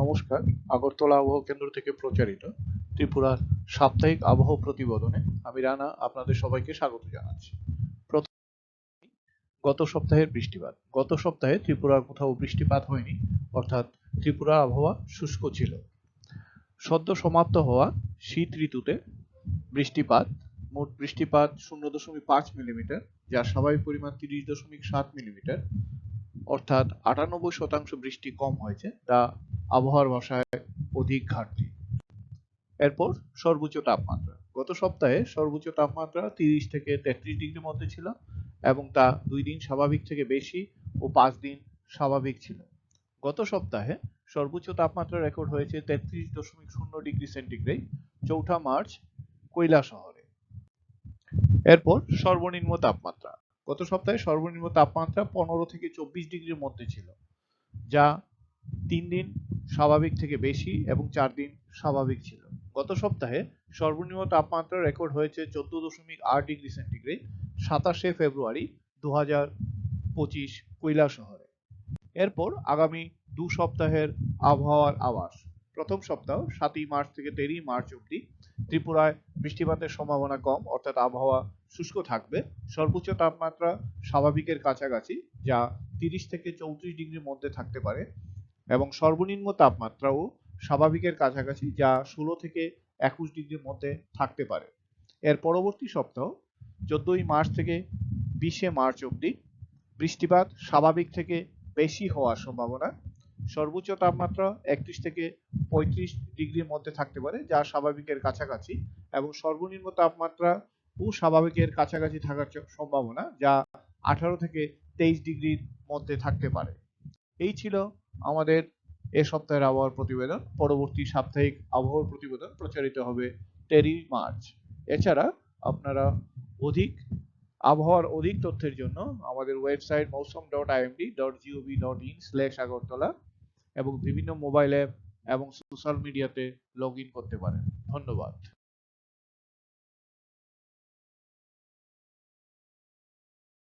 নমস্কার। আগরতলা আবহাওয়া কেন্দ্র থেকে প্রচারিত ত্রিপুরার সাপ্তাহিক আবহাওয়া প্রতিবেদনে আমি রানা আপনাদের সবাইকে স্বাগত জানাচ্ছি। গত সপ্তাহের বৃষ্টিপাত। গত সপ্তাহে ত্রিপুরার কোথাও বৃষ্টিপাত হয়নি, অর্থাৎ ত্রিপুরার আবহাওয়া শুষ্ক ছিল। সদ্য সমাপ্ত হওয়া শীত ঋতুতে বৃষ্টিপাত, মোট বৃষ্টিপাত শূন্য দশমিক পাঁচ মিলিমিটার যার স্বাভাবিক পরিমাণ তিরিশ দশমিক সাত মিলিমিটার, অর্থাৎ আটানব্বই শতাংশ বৃষ্টি কম হয়েছে তা আবহাওয়ার ভাষায় অধিক ঘাটতি। এরপর সর্বোচ্চ তাপমাত্রা। গত সপ্তাহে সর্বোচ্চ তাপমাত্রা তিরিশ থেকে তেত্রিশ ডিগ্রির মধ্যে ছিল এবং তা দুই দিন স্বাভাবিক থেকে বেশি ও পাঁচ দিন স্বাভাবিক ছিল। গত সপ্তাহে সর্বোচ্চ তাপমাত্রা রেকর্ড হয়েছে তেত্রিশ দশমিক শূন্য ডিগ্রি সেন্টিগ্রেড, চৌঠা মার্চ কৈলা শহরে। এরপর সর্বনিম্ন তাপমাত্রা। গত সপ্তাহে সর্বনিম্ন তাপমাত্রা পনেরো থেকে চব্বিশ ডিগ্রির মধ্যে ছিল, যা তিন দিন স্বাভাবিক থেকে বেশি এবং চার দিন স্বাভাবিক ছিল। গত সপ্তাহে সর্বনিম্ন তাপমাত্রা রেকর্ড হয়েছে চোদ্দ দশমিক আট ডিগ্রি সেন্টিগ্রেড, সাতাশে ফেব্রুয়ারি দু হাজার পঁচিশ কৈলা শহরে। এরপর আগামী দু সপ্তাহের আবহাওয়ার আবাস প্রথম সপ্তাহ সাতই মার্চ থেকে তেরোই মার্চ অবধি ত্রিপুরায় বৃষ্টিপাতের সম্ভাবনা কম, অর্থাৎ আবহাওয়া শুষ্ক থাকবে। সর্বোচ্চ তাপমাত্রা স্বাভাবিকের কাছাকাছি, যা তিরিশ থেকে চৌত্রিশ ডিগ্রির মধ্যে থাকতে পারে। এবং সর্বনিম্ন তাপমাত্রাও স্বাভাবিকের কাছাকাছি যা ষোলো থেকে একুশ ডিগ্রির মধ্যে থাকতে পারে। এর পরবর্তী সপ্তাহ, চোদ্দই মার্চ থেকে বিশে মার্চ অবধি বৃষ্টিপাত স্বাভাবিক থেকে বেশি হওয়ার সম্ভাবনা। সর্বোচ্চ তাপমাত্রা একত্রিশ থেকে পঁয়ত্রিশ ডিগ্রির মধ্যে থাকতে পারে, যা স্বাভাবিকের কাছাকাছি এবং সর্বনিম্ন তাপমাত্রা ও স্বাভাবিকের কাছাকাছি থাকার সম্ভাবনা, যা আঠারো থেকে তেইশ ডিগ্রির মধ্যে থাকতে পারে। এই ছিল আমাদের এ সপ্তাহের আবহাওয়ার প্রতিবেদন, পরবর্তী সাপ্তাহিক আবহাওয়ার প্রতিবেদন প্রচারিত হবে তেরোই মার্চ। এছাড়া আপনারা অধিক, আবহাওয়ার অধিক তথ্যের জন্য আমাদের website Mausam dot IMD dot GOV dot in slash Agartala এবং বিভিন্ন মোবাইল অ্যাপ এবং সোশ্যাল মিডিয়াতে লগ ইন করতে পারেন। ধন্যবাদ।